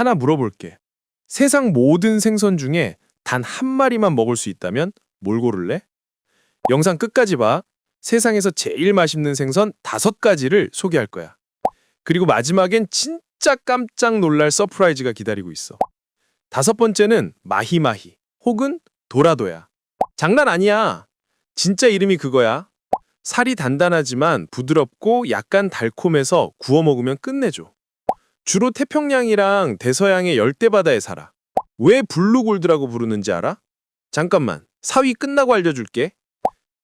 하나 물어볼게. 세상 모든 생선 중에 단 한 마리만 먹을 수 있다면 뭘 고를래? 영상 끝까지 봐. 세상에서 제일 맛있는 생선 다섯 가지를 소개할 거야. 그리고 마지막엔 진짜 깜짝 놀랄 서프라이즈가 기다리고 있어. 다섯 번째는 마히마히 혹은 도라도야. 장난 아니야. 진짜 이름이 그거야. 살이 단단하지만 부드럽고 약간 달콤해서 구워 먹으면 끝내줘. 주로 태평양이랑 대서양의 열대바다에 살아. 왜 블루골드라고 부르는지 알아? 잠깐만, 사위 끝나고 알려줄게.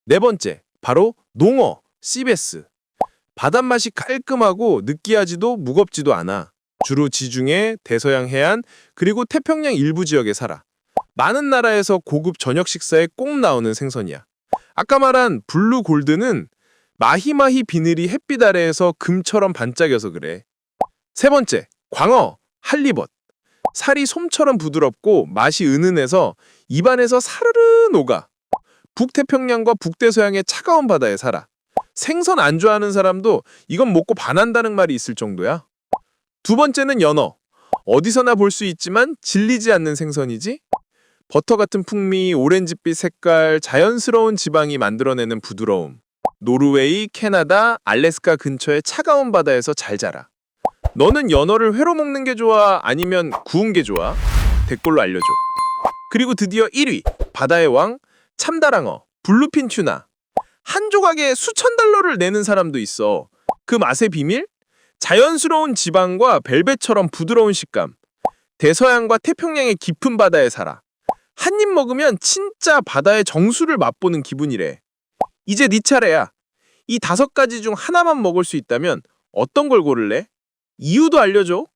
네 번째, 바로 농어, 시베스. 바닷맛이 깔끔하고 느끼하지도 무겁지도 않아. 주로 지중해, 대서양 해안, 그리고 태평양 일부 지역에 살아. 많은 나라에서 고급 저녁 식사에 꼭 나오는 생선이야. 아까 말한 블루 골드는 마히마히 비늘이 햇빛 아래에서 금처럼 반짝여서 그래. 세 번째, 광어, 할리벗. 살이 솜처럼 부드럽고 맛이 은은해서 입안에서 사르르 녹아. 북태평양과 북대서양의 차가운 바다에 살아. 생선 안 좋아하는 사람도 이건 먹고 반한다는 말이 있을 정도야. 두 번째는 연어. 어디서나 볼 수 있지만 질리지 않는 생선이지? 버터 같은 풍미, 오렌지빛 색깔, 자연스러운 지방이 만들어내는 부드러움. 노르웨이, 캐나다, 알래스카 근처의 차가운 바다에서 잘 자라. 너는 연어를 회로 먹는 게 좋아? 아니면 구운 게 좋아? 댓글로 알려줘. 그리고 드디어 1위, 바다의 왕, 참다랑어, 블루핀 튜나. 한 조각에 수천 달러를 내는 사람도 있어. 그 맛의 비밀? 자연스러운 지방과 벨벳처럼 부드러운 식감. 대서양과 태평양의 깊은 바다에 살아. 한 입 먹으면 진짜 바다의 정수를 맛보는 기분이래. 이제 네 차례야. 이 다섯 가지 중 하나만 먹을 수 있다면 어떤 걸 고를래? 이유도 알려줘.